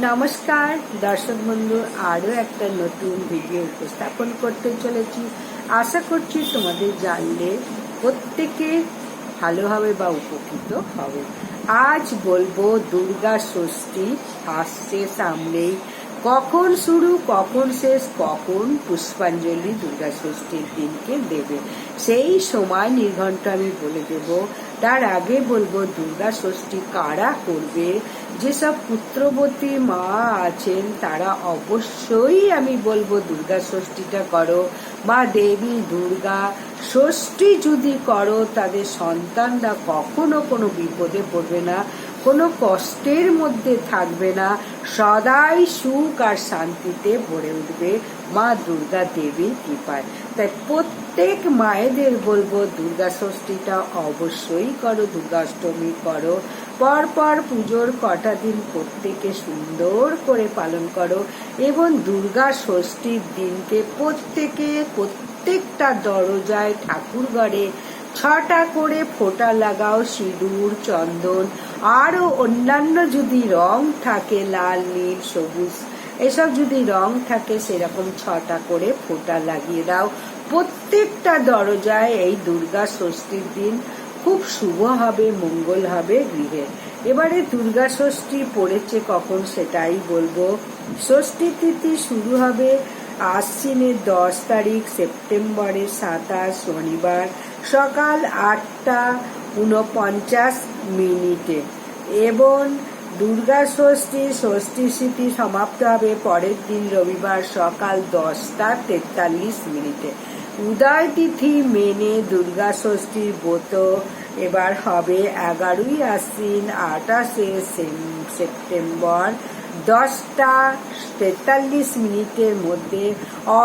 নমস্কার, দর্শক বন্ধু, আরও একটা নতুন ভিডিও উপস্থাপন করতে চলেছি। আশা করছি তোমাদের জানলে প্রত্যেকে ভালো হবে বা উপকৃত হবে। আজ বলব, দুর্গা ষষ্ঠী আসছে সামনেই। কখন শুরু, কখন শেষ, কখন পুষ্পাঞ্জলি দুর্গা ষষ্ঠীর দিনকে দেবে? সেই সময় নির্ঘণ্ট আমি বলে দেব। তার আগে বলব, দুর্গা ষষ্ঠী কারা করবে? যেসব পুত্রবতী মা আছেন, তারা অবশ্যই আমি বলব দুর্গা ষষ্ঠীটা করো। মা দেবী, দুর্গা ষষ্ঠী যদি করো, তাদের সন্তানরা কখনো কোনো বিপদে পড়বে না। কোনো কষ্টের মধ্যে থাকবে না। সদাই সুখ আর শান্তিতে ভরে উঠবে মা দুর্গা দেবীর কৃপায়। তাই প্রত্যেক মায়েদের বলব, দুর্গা ষষ্ঠীটা অবশ্যই করো দুর্গাষ্টমী করো। পরপর পুজোর কটা দিন প্রত্যেকে সুন্দর করে পালন করো এবং দুর্গা ষষ্ঠীর দিনকে প্রত্যেকে প্রত্যেকটা দরজায় ঠাকুরঘরে ছটা করে ফোঁটা লাগাও সিঁদুর, চন্দন। আরও অন্যান্য যদি রং থাকে লাল, নীল, সবুজ, এসব যদি রং থাকে সেরকম ছটা করে ফোঁটা লাগিয়ে দাও। প্রত্যেকটা দরজায় এই দুর্গা ষষ্ঠীর দিন খুব শুভ হবে, মঙ্গল হবে গৃহে। এবারে দুর্গা ষষ্ঠী পড়েছে কখন সেটাই বলব। ষষ্ঠী তিথি শুরু হবে আশ্বিনের দশ তারিখ, সেপ্টেম্বরের সাতাশ, শনিবার। সকাল আটটা উনপঞ্চাশ মিনিটে এবং দুর্গা ষষ্ঠী ষষ্ঠী স্মৃতি সমাপ্ত হবে পরের দিন রবিবার সকাল দশটা তেতাল্লিশ মিনিটে। উদয় তিথি মেনে দুর্গা ষষ্ঠীর ব্রত এবার হবে এগারোই আশ্বিন, আঠাশে সেপ্টেম্বর দশটা তেতাল্লিশ মিনিটের মধ্যে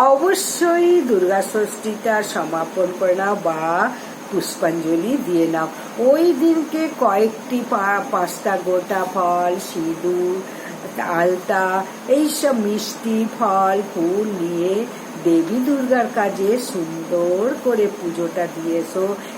অবশ্যই দুর্গা ষষ্ঠীটা সমাপন করে নাও বা পুষ্পাঞ্জলি দিয়ে নাও। ওই দিনকে কয়েকটি পাঁচটা গোটা ফল, সিঁদুর, আলতা, এইসব মিষ্টি ফল, ফুল নিয়ে দেবী দুর্গার কাজে সুন্দর করে পুজোটা দিয়েছ।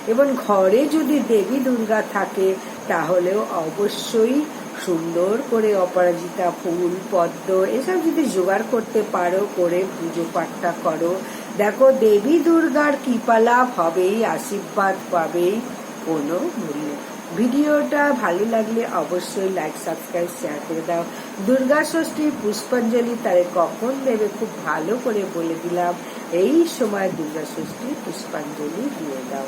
এবং ঘরে যদি দেবী দুর্গা থাকে, তাহলেও অবশ্যই সুন্দর করে অপরাজিতা ফুল, পদ্ম, এসব যদি জোগাড় করতে পারো, করে পুজো পাঠটা করো। দেখো, দেবী দুর্গার কৃপালাভ হবেই, আশীর্বাদ পাবেই, কোনো মূল্য। ভিডিওটা ভালো লাগলে অবশ্যই লাইক সাবস্ক্রাইব শেয়ার করে দাও। দুর্গা ষষ্ঠী পুষ্পাঞ্জলি তারে কখন দেবে খুব ভালো করে বলে দিলাম। এই সময় দুর্গা ষষ্ঠী পুষ্পাঞ্জলি দিয়ে দাও।